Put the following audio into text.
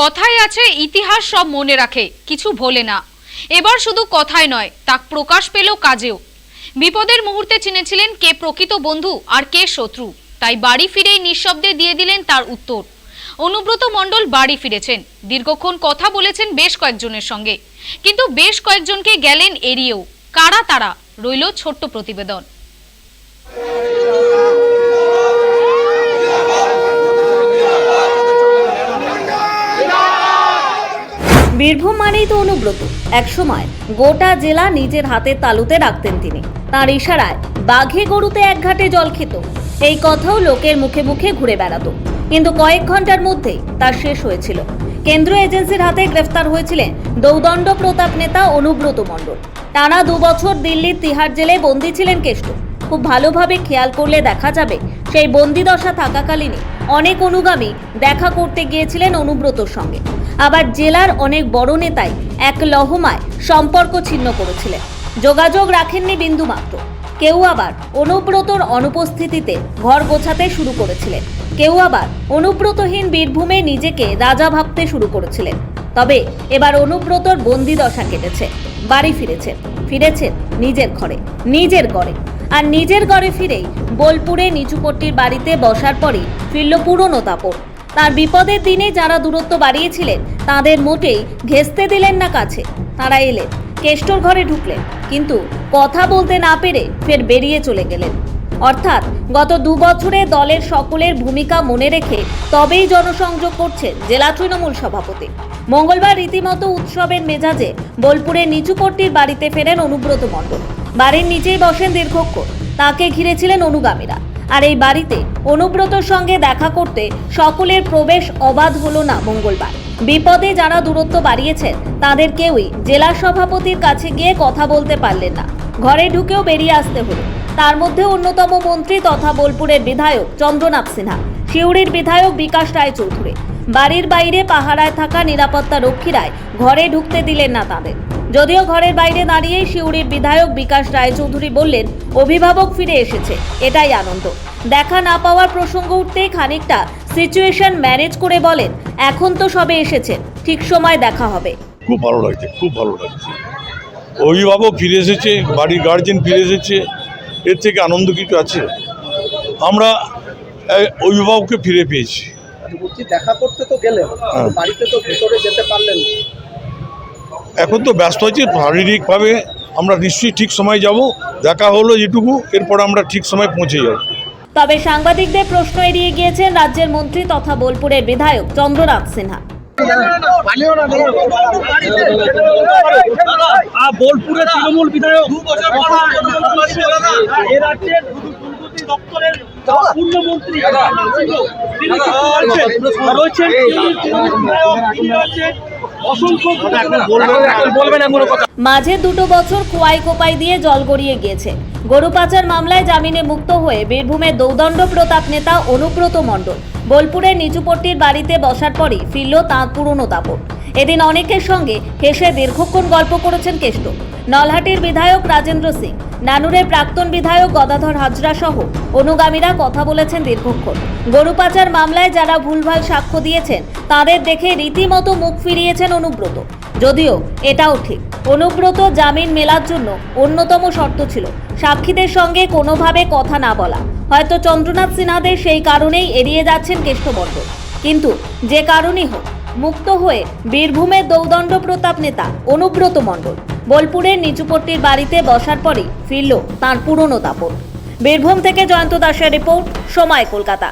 কথায় আছে, ইতিহাস সব মনে রাখে, কিছু ভোলে না। এবার শুধু কথায় নয় তা প্রকাশ পেল কাজেও। বিপদের মুহূর্তে চিনেছিলেন কে প্রকৃত বন্ধু আর কে শত্রু। তাই বাড়ি ফিরেই নিঃশব্দে দিয়ে দিলেন তার উত্তর। অনুব্রত মণ্ডল বাড়ি ফিরেছেন। দীর্ঘক্ষণ কথা বলেছেন বেশ কয়েকজনের সঙ্গে। কিন্তু বেশ কয়েকজনকে গেলেন এড়িয়েও। কারা তারা? রইল ছোট্ট প্রতিবেদন। বীরভূম মানেই তো অনুব্রত। একসময় গোটা জেলা নিজের হাতের তালুতে রাখতেন তিনি। তার ইশারায় বাঘে গরুতে এক ঘাটে জল খেত। এই কথাও লোকের মুখে মুখে ঘুরে বেড়াতো। কিন্তু কয়েক ঘণ্টার মধ্যেই তার শেষ হয়েছিল। কেন্দ্রীয় এজেন্সির হাতে গ্রেফতার হয়েছিলেন দৌদণ্ড প্রতাপ নেতা অনুব্রত মণ্ডল। টানা দু বছর দিল্লির তিহার জেলে বন্দী ছিলেন কেষ্ট। খুব ভালোভাবে খেয়াল করলে দেখা যাবে সেই বন্দিদশা থাকাকালীনই অনেক অনুগামী দেখা করতে গিয়েছিলেন অনুব্রতর সঙ্গে। আবার জেলার অনেক বড় নেতাই এক লহমায় সম্পর্ক ছিন্ন করেছিলেন। যোগাযোগ রাখেননি বিন্দুমাত্র কেউ আবার অনুব্রতর অনুপস্থিতিতে ঘর গোছাতে শুরু করেছিলেন। কেউ আবার অনুব্রতহীন বীরভূমে নিজেকে রাজা ভাবতে শুরু করেছিলেন। তবে এবার অনুব্রতর বন্দি দশা কেটেছে। বাড়ি ফিরেছেন। ফিরেছেন নিজের ঘরে নিজের ঘরে আর নিজের ঘরে ফিরেই বোলপুরে নিচুপট্টির বাড়িতে বসার পরই ফিরল পুরনো তাপর তার বিপদের দিনে যারা দূরত্ব বাড়িয়েছিলেন, তাদের মোটেই ঘেঁচতে দিলেন না কাছে। তারা এলেন, কেষ্টর ঘরে ঢুকলেন, কিন্তু কথা বলতে না পেরে ফের বেরিয়ে চলে গেলেন। অর্থাৎ গত দু বছরে দলের সকলের ভূমিকা মনে রেখে তবেই জনসংযোগ করছেন জেলা তৃণমূল সভাপতি। মঙ্গলবার রীতিমতো উৎসবের মেজাজে বোলপুরের নিচুপট্টির বাড়িতে ফেরেন অনুব্রত মণ্ডল। বাড়ির নিচেই বসেন দীর্ঘক্ষণ। তাকে ঘিরেছিলেন অনুগামীরা। আর এই বাড়িতে অনুব্রতর সঙ্গে দেখা করতে সকলের প্রবেশ অবাধ হলো না মঙ্গলবার। বিপদে যারা দূরত্ব বাড়িয়েছেন, তাদের কেউই জেলা সভাপতির কাছে গিয়ে কথা বলতে পারলেন না। ঘরে ঢুকেও বেরিয়ে আসতে হলো। তার মধ্যে অন্যতম মন্ত্রী তথা বোলপুরের বিধায়ক চন্দ্রনাথ সিনহা। শিউড়ির বিধায়ক বিকাশ রায় চৌধুরী বাড়ির বাইরে পাহারায় থাকা নিরাপত্তা রক্ষীরাই ঘরে ঢুকতে দিলেন না তাদের। যদিও ঘরের বাইরে দাঁড়িয়ে সিউড়ির বিধায়ক বিকাশ রায়চৌধুরী বললেন, অভিভাবক ফিরে এসেছে। এটাই আনন্দ। দেখা না পাওয়ার প্রসঙ্গ উঠতেই খানিকটা সিচুয়েশন ম্যানেজ করে বলেন, এখন তো সবে এসেছেন, ঠিক সময় দেখা হবে। খুব ভালো লাগছে, খুব ভালো লাগছে। অভিভাবক ফিরে এসেছে, বাড়ির গার্জেন ফিরে এসেছে। এর থেকে আনন্দ কিছু আছে? আমরা অভিভাবককে ফিরে পেয়েছি। দেখা করতে তো গেলেন হ্যাঁ। বাড়িতে তো ভিতরে যেতে পারলেন এখন তো ব্যস্ত আছি শারীরিকভাবে আমরা নিশ্চয়ই ঠিক সময় যাব দেখা হলো যেটুকু এরপর আমরা ঠিক সময় পৌঁছে যাব। তবে সাংবাদিকদের প্রশ্ন এড়িয়ে গিয়েছেন রাজ্যের মন্ত্রী তথা বোলপুরের বিধায়ক চন্দ্রনাথ সিনহা। বোলপুরের তৃণমূল বিধায়ক। এ রাজ্যের দপ্তরের পূর্ণমন্ত্রী তিনি রয়েছেন রয়েছেন তিনি তৃণমূল বিধায়ক তিনি রয়েছেন মাঝে দুটো বছর কুয়াই কোপাই দিয়ে জল গড়িয়ে গিয়েছে। গরু পাচার মামলায় জামিনে মুক্ত হয়ে বীরভূমের দৌদণ্ড প্রতাপ নেতা অনুব্রত মণ্ডল। বোলপুরের নিচুপট্টির বাড়িতে বসার পরই ফিরল তাঁর পুরনো দাপট। এদিন অনেকের সঙ্গে হেসে দীর্ঘক্ষণ গল্প করেছেন কেষ্ট। নলহাটির বিধায়ক রাজেন্দ্র সিং, নানুরের প্রাক্তন বিধায়ক গদাধর হাজরা সহ অনুগামীরা কথা বলেছেন দীর্ঘক্ষণ। গরু পাচার মামলায় যারা ভুলভাল সাক্ষ্য দিয়েছেন, তাদের দেখে রীতিমতো মুখ ফিরিয়েছেন অনুব্রত। যদিও এটাও ঠিক, অনুব্রত জামিন মেলার জন্য অন্যতম শর্ত ছিল সাক্ষীদের সঙ্গে কোনোভাবে কথা না বলা। হয়তো চন্দ্রনাথ সিনহাদের সেই কারণেই এড়িয়ে যাচ্ছেন কেষ্টমণ্ডল কিন্তু যে কারণই হোক মুক্ত হয়ে বীরভূমের দৌদণ্ড প্রতাপ নেতা অনুব্রত মণ্ডল। বোলপুরের নিচুপট্টির বাড়িতে বসার পরেই ফিরল তাঁর পুরনো দাপট। বীরভূম থেকে জয়ন্ত দাসের রিপোর্ট, সময় কলকাতা।